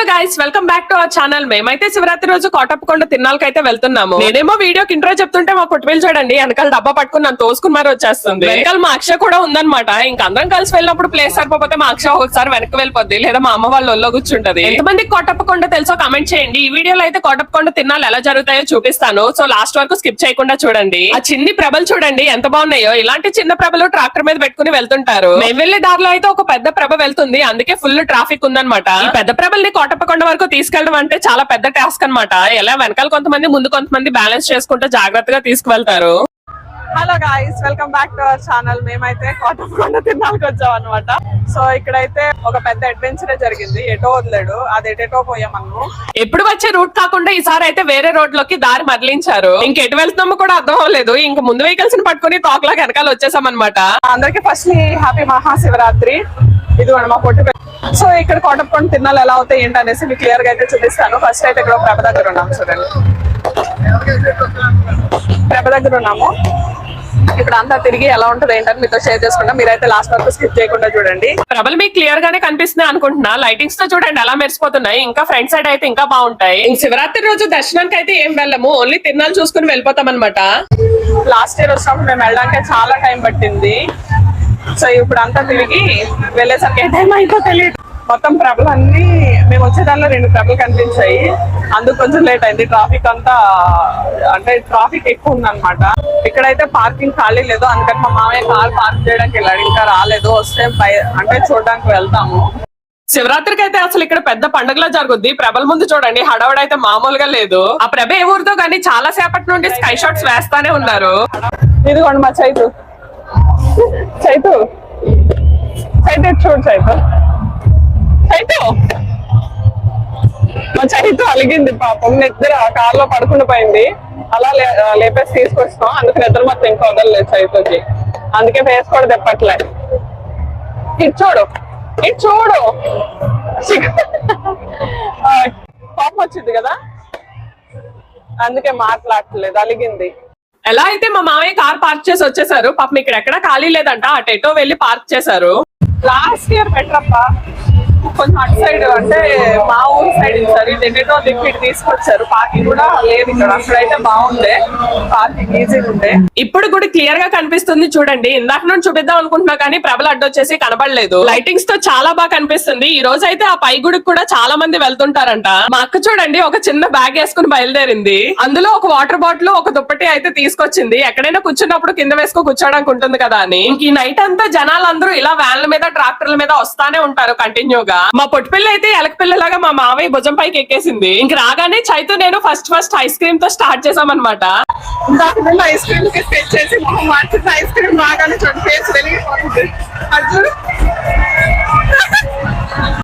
Hello guys welcome back to our channel మేమైతే శివరాత్రి రోజు కోటప్పకొండ తిన్నాలకైతే వెళ్తున్నాము. నేనేమో వీడియోకి ఇంట్రో చెప్తుంటే మా పుట్టివేలు చూడండి వెనకాల డబ్బా పట్టుకుని నన్ను తోసుకుని మరి వచ్చేస్తుంది. వెనకాల మా అక్ష కూడా ఉందన్నమాట. ఇంక అందరం కలిసి వెళ్ళినప్పుడు ప్లేస్ సరిపోతే మా అక్ష ఒకసారి వెనక్కి వెళ్ళిపోద్ది లేదా మా అమ్మ వాళ్ళ ఒళ్ళో కూర్చుంటది. ఎంతమంది కోటప్పకొండ తెలుసో కమెంట్ చేయండి. ఈ వీడియోలో అయితే కోటప్పకొండ తిన్నాలు ఎలా జరుగుతాయో చూపిస్తాను. సో లాస్ట్ వరకు స్కిప్ చేయకుండా చూడండి. ఆ చిన్ని ప్రభలు చూడండి ఎంత బాగున్నాయో. ఇలాంటి చిన్న ప్రభలు ట్రాక్టర్ మీద పెట్టుకుని వెళ్తుంటారు. మేము వెళ్ళే దారిలో అయితే ఒక పెద్ద ప్రభ వెళ్తుంది. అందుకే ఫుల్ ట్రాఫిక్ ఉందన్నమాట. పెద్ద ప్రభల్ని కోటప్పకొండ వరకు తీసుకెళ్ళడం అంటే చాలా పెద్ద టాస్క్ అన్నమాట. ఎలా వెనకాల కొంతమంది ముందు కొంతమంది బ్యాలెన్స్ చేసుకుంటూ జాగ్రత్తగా తీసుకువెళ్తారు. Hello guys welcome back to our channel మేమైతే కోటప్పకొండ తిన్నాళ్ళకి వచ్చాం అనమాట సో ఇక్కడైతే ఒక పెద్ద అడ్వెంచర్ జరిగింది. ఎటో వదిలేడు. అది ఎటెటో పోయాం మనము ఎప్పుడు వచ్చే రూట్ కాకుండా ఈసారి అయితే వేరే రోడ్లోకి దారి మరలించారు ఇంకెటు వెళ్తున్నామో కూడా అర్థం అవ్వలేదు. ఇంక ముందు వెహికల్స్ని పట్టుకుని తోకలా వెనకాల వచ్చేసాం అనమాట అందరికి ఫస్ట్ హ్యాపీ మహాశివరాత్రి. ఇది మా పొట్టి సో ఇక్కడ కోటప్పకొండ తిన్నాలు ఎలా అవుతాయి ఏంటి అనేసి మీకు క్లియర్గా అయితే చూపిస్తాను. ఫస్ట్ అయితే ఇక్కడ ప్రభ దగ్గర ఉన్నాం చూడండి. ప్రభ దగ్గర ఉన్నాము. ఇప్పుడు అంతా తిరిగి ఎలా ఉంటది ఏంటని మీతో షేర్ చేసుకుంటా మీరైతే లాస్ట్ వరకు స్కిప్ చేయకుండా చూడండి. ప్రభలు మీకు క్లియర్ గానే కనిపిస్తున్నాయి అనుకుంటున్నా. లైటింగ్స్తో చూడండి ఎలా మెరిసిపోతున్నాయి. ఇంకా ఫ్రంట్ సైడ్ అయితే ఇంకా బాగుంటాయి. శివరాత్రి రోజు దర్శనానికి అయితే ఏం వెళ్ళము? ఓన్లీ తిన్నాలు చూసుకుని వెళ్ళిపోతాం అనమాట లాస్ట్ ఇయర్ వచ్చినప్పుడు మేము వెళ్ళడానికి చాలా టైం పట్టింది. సో ఇప్పుడు అంతా తిరిగి వెళ్ళేసరికి ఏ టైం అయిందో తెలియదు. మొత్తం ప్రభలు అన్ని మేము వచ్చేదానిలో రెండు ప్రభలు కనిపించాయి. అందుకు కొంచెం లేట్ అయింది. ట్రాఫిక్ అంతా అంటే ట్రాఫిక్ ఎక్కువ ఉందన్నమాట. ఇక్కడైతే పార్కింగ్ ఖాళీ లేదు. అందుకని మా మామయ్య కార్ పార్క్ చేయడానికి వెళ్ళాడు. ఇంకా రాలేదు. వస్తే అంటే చూడడానికి వెళ్తాము. శివరాత్రికి అయితే అసలు ఇక్కడ పెద్ద పండుగలా జరుగుద్ది. ప్రభల ముందు చూడండి. హడావుడైతే మామూలుగా లేదు. ఆ ప్రభ ఏ ఊరితో కానీ చాలా సేపటి నుండి స్కై షాట్స్ వేస్తానే ఉన్నారు. ఇదిగోండి మా చైతు. చైతు. చైతు చూడు చైతు. చైతు. మా చైతు అలిగింది పాపం. నిద్ర కార్లో పడుకుని పోయింది. అలా లే- లేపేసి తీసుకొచ్చినాం. అందుకు నిద్ర మొత్తం ఇంకా వదలలేదు చైతుకి. అందుకే ఫేస్ కూడా తెప్పట్లే. ఇటు చూడు. ఇటు చూడు. కోపం వచ్చింది కదా? అందుకే మాట్లాడట్లేదు. అలిగింది. ఎలా అయితే మా మామయ్య కార్ పార్క్ చేసి వచ్చేసారు పాపం ఇక్కడ ఎక్కడ ఖాళీ లేదంట అటు ఎటో వెళ్ళి పార్క్ చేశారు. లాస్ట్ ఇయర్ బెటర్ అప్ప కొంచెం అటు సైడ్ అంటే మా ఊరు సైడ్ ఇచ్చారు ఇది ఎటో తీసుకొచ్చారు. పార్కింగ్ కూడా లేదు ఇక్కడ. అక్కడైతే బాగుండే. పార్కింగ్ ఈజీగా ఉండే. ఇప్పుడు కూడా క్లియర్గా కనిపిస్తుంది చూడండి. ఇందాక నుండి చూపిద్దాం అనుకుంటున్నా కానీ ప్రబల అడ్డొచ్చేసి కనబడలేదు. లైటింగ్స్తో చాలా బాగా కనిపిస్తుంది. ఈ రోజు అయితే ఆ పై గుడికి కూడా చాలా మంది వెళ్తుంటారంట. మా అక్క చూడండి ఒక చిన్న బ్యాగ్ వేసుకుని బయలుదేరింది. అందులో ఒక వాటర్ బాటిల్ ఒక దుప్పటి అయితే తీసుకొచ్చింది. ఎక్కడైనా కూర్చున్నప్పుడు కింద వేసుకో కూర్చోడానికి ఉంటుంది కదా అని. ఈ నైట్ అంతా జనాలందరూ ఇలా వ్యాన్ల మీద ట్రాక్టర్ల మీద వస్తానే ఉంటారు కంటిన్యూగా మా పొట్టిపిల్ల అయితే ఎలక పిల్లలాగా మా మావయ్య భుజం పైకి ఎక్కేసింది. ఇంక రాగానే చైతు నేను ఫస్ట్ ఫస్ట్ ఐస్ క్రీమ్తో స్టార్ట్ చేసాం అనమాట ఐస్ క్రీమ్కి స్కెచ్ చేసి ఐస్ క్రీమ్ రాగానే చూడండి ఫేస్ వెలిగిపోతుంది.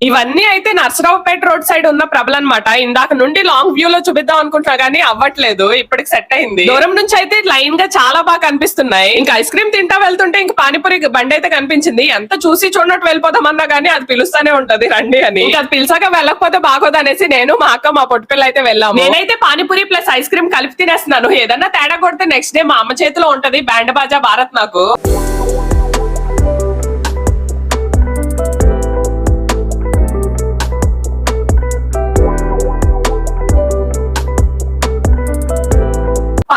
ఇవన్నీ అయితే నర్సరావుపేట రోడ్ సైడ్ ఉన్న ప్రభలు అనమాట ఇందాక నుండి లాంగ్ వ్యూ లో చూపిద్దాం అనుకుంటున్నా గానీ అవ్వట్లేదు. ఇప్పటికి సెట్ అయింది. దూరం నుంచి అయితే లైన్గా చాలా బాగా కనిపిస్తున్నాయి. ఇంకా ఐస్ క్రీమ్ తింటా వెళ్తుంటే ఇంకా పానీపూరి బండి అయితే కనిపించింది. ఎంత చూసి చూడనట్టు వెళ్ళిపోదామన్నా గానీ అది పిలుస్తానే ఉంటది రండి అని. ఇంకా అది పిలిచాక వెళ్ళకపోతే బాగోదు అనేసి నేను మా అక్క మా పొట్టిపిల్ల అయితే వెళ్ళాము. నేనైతే పానీపూరి ప్లస్ ఐస్ క్రీమ్ కలిపి తినేస్తున్నాను. ఏదన్నా తేడా కొడితే నెక్స్ట్ డే మా అమ్మ చేతిలో ఉంటది. బ్యాండ్ బాజా భారత్ నాకు.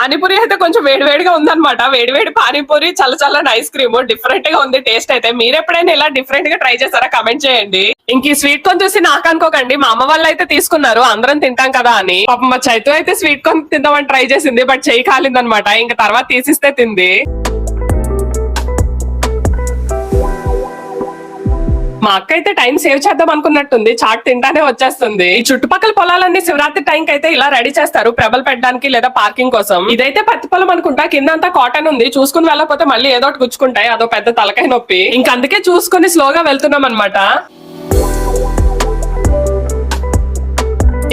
పానీపూరి అయితే కొంచెం వేడివేడిగా ఉందన్నమాట. వేడివేడి పానీపూరి చల్ల చల్లని ఐస్ క్రీమ్ డిఫరెంట్గా ఉంది టేస్ట్ అయితే. మీరు ఎప్పుడైనా ఇలా డిఫరెంట్గా ట్రై చేస్తారా కమెంట్ చేయండి. ఇంక ఈ స్వీట్ కొని చూసి నాకు అనుకోకండి. మా అమ్మ వాళ్ళు అయితే తీసుకున్నారు. అందరం తింటాం కదా అని. పాపం మా చైతు అయితే స్వీట్ కొని తిందామని ట్రై చేసింది బట్ చేయి కాలిందనమాట ఇంకా తర్వాత తీసిస్తే తింది. మా అక్క అయితే టైం సేవ్ చేద్దాం అనుకున్నట్టుంది. చాట్ తింటానే వచ్చేస్తుంది. ఈ చుట్టుపక్కల పొలాలన్నీ శివరాత్రి టైం కి అయితే ఇలా రెడీ చేస్తారు. ప్రభలు పెట్టడానికి లేదా పార్కింగ్ కోసం. ఇదైతే పత్తి పొలం అనుకుంటా. కింద అంతా కాటన్ ఉంది. చూసుకుని వెళ్ళకపోతే మళ్ళీ ఏదో ఒకటి గుచ్చుకుంటాయి. అదో పెద్ద తలకాయ నొప్పి. ఇంక అందుకే చూసుకుని స్లోగా వెళ్తున్నాం అనమాట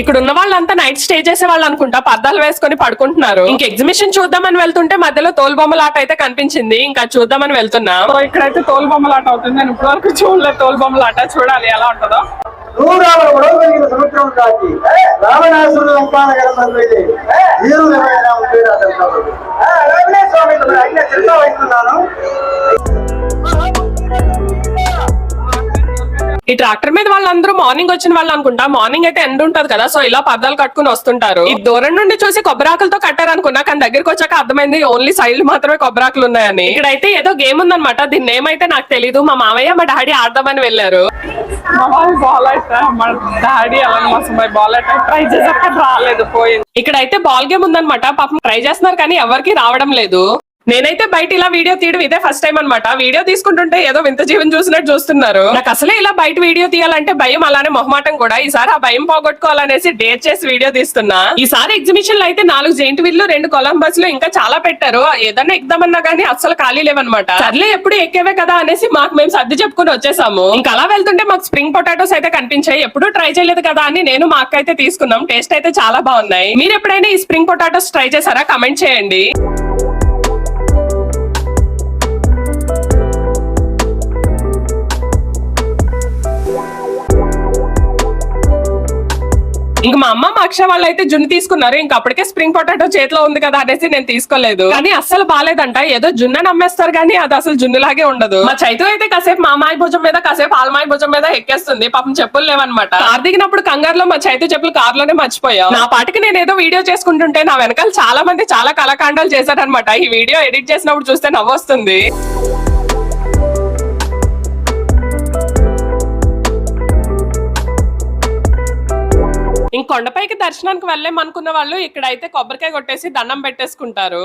ఇక్కడ ఉన్న వాళ్ళంతా నైట్ స్టే చేసే వాళ్ళు అనుకుంటా. పద్దాలు వేసుకొని పడుకుంటున్నారు. ఇంక ఎగ్జిబిషన్ చూద్దామని వెళ్తుంటే మధ్యలో తోలు బొమ్మలాట అయితే కనిపించింది. ఇంకా చూద్దామని వెళ్తున్నా. ఇక్కడైతే తోలు బొమ్మలాట అవుతుంది. నేను ఇప్పటి వరకు చూడలేదు తోలు బొమ్మలాట చూడాలి ఎలా ఉంటుందో. నూరావల గొడవ కలిగిన సముద్రం దాటి రావణాసురుడు ఎవరైనా ఉంటే స్వామి వహిస్తున్నాను ఈ ట్రాక్టర్ మీద వాళ్ళందరూ మార్నింగ్ వచ్చిన వాళ్ళు అనుకుంటా. మార్నింగ్ అయితే ఎండ్ ఉంటది కదా సో ఇలా పద్దాలు కట్టుకుని వస్తుంటారు. ఈ దూరం నుండి చూసి కొబ్బరాకులతో కట్టారు అనుకున్నా కానీ దగ్గరికి వచ్చాక అర్థమైంది ఓన్లీ సైడ్ మాత్రమే కొబ్బరాకులు ఉన్నాయని. ఇక్కడైతే ఏదో గేమ్ ఉందన్నమాట. దీన్ని ఏమైతే నాకు తెలీదు. మా మామయ్య మా డాడీ ఆడదామని వెళ్ళారు. ఇక్కడైతే బాల్ గేమ్ ఉందన్నమాట. పాపం ట్రై చేస్తున్నారు కానీ ఎవరికి రావడం లేదు. నేనైతే బయట ఇలా వీడియో తీయడం ఇదే ఫస్ట్ టైం అనమాట వీడియో తీసుకుంటుంటే ఏదో వింత జీవన్ చూసినట్టు చూస్తున్నారు. నాకు అసలే ఇలా బయట వీడియో తీయాలంటే భయం అలానే మొహమాటం కూడా. ఈసారి ఆ భయం పోగొట్టుకోవాలనేసి డేట్ చేసి వీడియో తీస్తున్నా. ఈసారి ఎగ్జిబిషన్లో అయితే నాలుగు జెయింట్ వీళ్ళు రెండు కొలంబస్లో ఇంకా చాలా పెట్టారు. ఏదన్నా ఎగ్దామన్నా కానీ అస్సలు ఖాళీ లేవన్నమాట. సర్లే ఎప్పుడు ఎక్కేవే కదా అనేసి మాకు మేము సర్ది చెప్పుకుని వచ్చేసాము. ఇంకా అలా వెళ్తుంటే మాకు స్ప్రింగ్ పొటాటోస్ అయితే కనిపించాయి. ఎప్పుడు ట్రై చేయలేదు కదా అని నేను మా అక్క అయితే తీసుకున్నాం. టేస్ట్ అయితే చాలా బాగున్నాయి. మీరు ఎప్పుడైనా ఈ స్ప్రింగ్ పొటాటోస్ ట్రై చేశారా? కమెంట్ చేయండి. ఇంకా మా అమ్మ మా అక్ష వాళ్ళు అయితే జున్ను తీసుకున్నారు. ఇంక అప్పటికే స్ప్రింగ్ పొటాటో చేతిలో ఉంది కదా అనేసి నేను తీసుకోలేదు. కానీ అస్సలు బాగాలేదంట ఏదో జున్న నమ్మేస్తారు కానీ అది అసలు జున్నులాగే ఉండదు. మా చైతు అయితే కాసేపు మా అమ్మాయి భుజం మీద కాసేపు ఆల్మాయి భుజం మీద ఎక్కేస్తుంది. పాపం చెప్పులు లేవన్నమాట. కార్ దిగినప్పుడు కంగారులో మా చైతు చెప్పులు కార్లోనే మర్చిపోయాం. నా పాటికి నేను ఏదో వీడియో చేసుకుంటుంటే నా వెనకాల చాలా మంది చాలా కళాకాండాలు చేశారనమాట ఈ వీడియో ఎడిట్ చేసినప్పుడు చూస్తే నవ్వొస్తుంది. కొండపైకి దర్శనానికి వెళ్ళేమనుకున్న వాళ్ళు ఇక్కడైతే కొబ్బరికాయ కొట్టేసి దండం పెట్టేసుకుంటారు.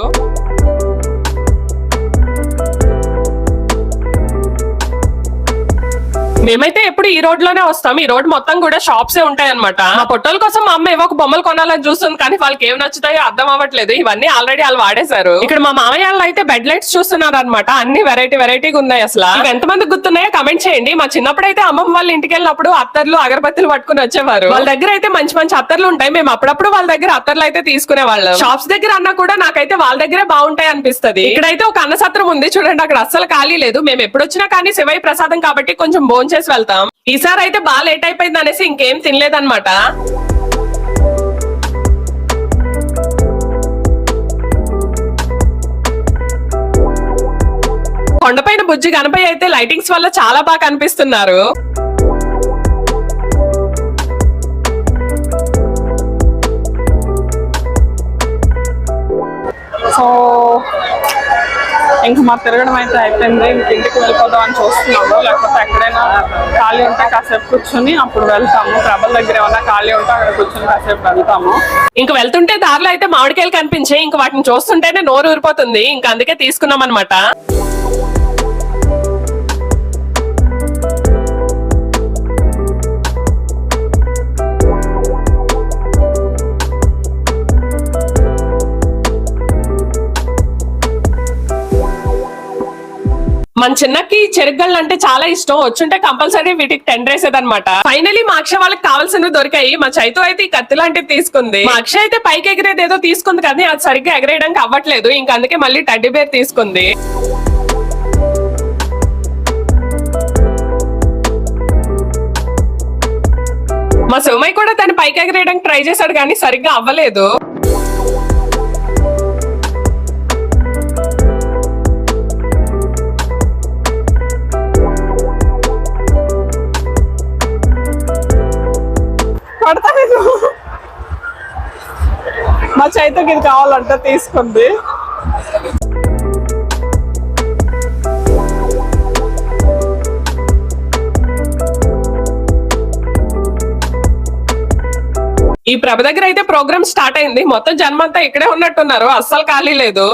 మేమైతే ఎప్పుడు ఈ రోడ్లోనే వస్తాం. ఈ రోడ్ మొత్తం కూడా షాప్స్ ఉంటాయి అనమాట మా పొట్టల కోసం మా అమ్మ ఏవో ఒక బొమ్మలు కొనాలని చూస్తుంది కానీ వాళ్ళకి ఏం నచ్చుతాయో అర్థం అవ్వట్లేదు. ఇవన్నీ ఆల్రెడీ వాళ్ళు వాడేశారు. ఇక్కడ మా మామయ్య వాళ్ళు అయితే బెడ్ లైట్స్ చూస్తున్నారు అనమాట అన్ని వెరైటీ వెరైటీగా ఉన్నాయి అసలు. ఎంత మంది గుర్తున్నాయో కమెంట్ చేయండి. మా చిన్నప్పుడు అయితే అమ్మమ్మ వాళ్ళ ఇంటికి వెళ్ళినప్పుడు అత్తర్లు అగరబత్తులు పట్టుకుని వచ్చేవారు. వాళ్ళ దగ్గర అయితే మంచి మంచి అత్తర్లు ఉంటాయి. మేము అప్పుడప్పుడు వాళ్ళ దగ్గర అత్తర్లు అయితే తీసుకునే వాళ్ళం షాప్స్ దగ్గర అన్నా కూడా నాకైతే వాళ్ళ దగ్గరే బాగుంటాయి అనిపిస్తది. ఇక్కడైతే ఒక అన్నసత్రం ఉంది. చూడండి అక్కడ అస్సలు ఖాళీ లేదు. మేము ఎప్పుడు వచ్చినా కానీ శివయ్య ప్రసాదం కాబట్టి కొంచెం చేసి వెళ్తాం. ఈసారి అయితే బాగా లేట్ అయిపోయింది అనేసి ఇంకేం తినలేదన్నమాట. కొండపైన బుజ్జి గణపయ్య అయితే లైటింగ్స్ వల్ల చాలా బాగా కనిపిస్తున్నారు. సో ఇంకా మా తిరగడం అయితే అయిపోయింది. ఇంక ఇంటికి వెళ్ళిపోదాం అని చూస్తున్నాము. లేకపోతే ఎక్కడైనా ఖాళీ ఉంటే కాసేపు కూర్చొని అప్పుడు వెళ్తాము. ప్రభల దగ్గర ఏమైనా ఖాళీ ఉంటే అక్కడ కూర్చొని కాసేపు వెళ్తాము. ఇంక వెళ్తుంటే దారిలో అయితే మామిడికాయలు కనిపించాయి. ఇంక వాటిని చూస్తుంటేనే నోరు ఊరిపోతుంది. ఇంకా అందుకే తీసుకున్నాం అనమాట మన చిన్నకి చెరుగళ్ళు అంటే చాలా ఇష్టం. వచ్చుంటే కంపల్సరీ వీటికి టెండర్ వేసేదనమాట ఫైనలీ మా అక్ష వాళ్ళకి కావాల్సినవి దొరికాయి. మా చైతు అయితే ఈ కత్తి లాంటిది తీసుకుంది. మా అక్ష అయితే పైకి ఎగిరేది ఏదో తీసుకుంది కానీ అది సరిగ్గా ఎగరేయడానికి అవ్వట్లేదు. ఇంకా అందుకే మళ్ళీ టడ్డీ బేర్ తీసుకుంది. మా సోమయ్య కూడా తను పైకి ఎగరేయడానికి ట్రై చేశాడు కానీ సరిగ్గా అవ్వలేదు. లేదు మా చైతకి ఇది కావాలంట తీసుకుంది. ఈ ప్రభ దగ్గర అయితే ప్రోగ్రామ్ స్టార్ట్ అయింది. మొత్తం జన్మంతా ఇక్కడే ఉన్నట్టున్నారు. అస్సలు ఖాళీ లేదు.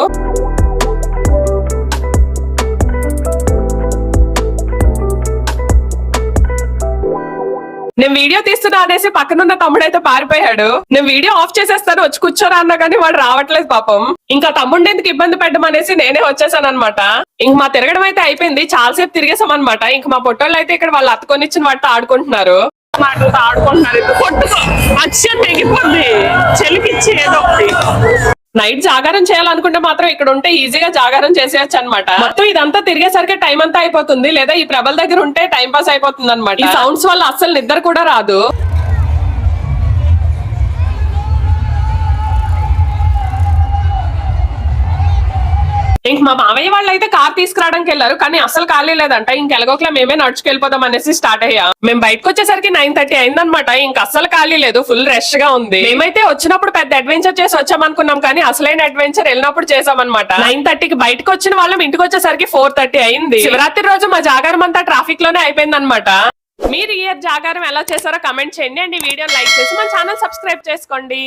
నేను వీడియో తీస్తున్నా అనేసి పక్కనున్న తమ్ముడైతే పారిపోయాడు. నేను వీడియో ఆఫ్ చేసేస్తాను వచ్చి కూర్చోరా అన్నా కానీ వాడు రావట్లేదు పాపం. ఇంకా తమ్ముడిని ఎందుకు ఇబ్బంది పెట్టమనేసి నేనే వచ్చేసాను అనమాట ఇంక మా తిరగడం అయితే అయిపోయింది చాలాసేపు తిరిగేసాం అనమాట ఇంక మా పొట్టోళ్ళు అయితే ఇక్కడ వాళ్ళు అత్తుకొనిచ్చిన వాటితో ఆడుకుంటున్నారు. మాటలతో ఆడుకుంటున్నారు. కొట్టుకో? అచ్చ తెగిపోద్ది చెలికిచ్చి ఏదో ఒకటి. నైట్ జాగారం చేయాలనుకుంటే మాత్రం ఇక్కడ ఉంటే ఈజీగా జాగారం చేసేయచ్చు అనమాట మొత్తం ఇదంతా తిరిగేసరికి టైం అంతా అయిపోతుంది. లేదా ఈ ప్రభల దగ్గర ఉంటే టైం పాస్ అయిపోతుంది అనమాట ఈ సౌండ్స్ వల్ల అస్సలు నిద్ర కూడా రాదు. ఇంక మా మావయ్య వాళ్ళు అయితే కార్ తీసుకురావడానికి వెళ్ళారు కానీ అసలు ఖాళీ లేదంట. ఇంకెలగోకలా మేమే నడుచుకెళ్ళిపోదాం అనేసి స్టార్ట్ అయ్యా. మేము బయటకు వచ్చేసరికి నైన్ థర్టీ అయిందనమాట ఇంక అసలు ఖాళీ లేదు ఫుల్ రష్గా ఉంది. మేమైతే వచ్చినప్పుడు పెద్ద అడ్వెంచర్ చేసి వచ్చామనుకున్నాం కానీ అసలైన అడ్వెంచర్ వెళ్ళినప్పుడు చేసామన్నమాట. నైన్ థర్టీకి బయటకు వచ్చిన వాళ్ళం ఇంటికి వచ్చేసరికి ఫోర్ థర్టీ అయింది. శివరాత్రి రోజు మా జాగారం అంతా ట్రాఫిక్లోనే అయిపోయింది మీరు ఈ ఇయర్ జాగారం ఎలా చేశారో కమెంట్ చేయండి. అండ్ ఈ వీడియో లైక్ చేసి మన ఛానల్ సబ్స్క్రైబ్ చేసుకోండి.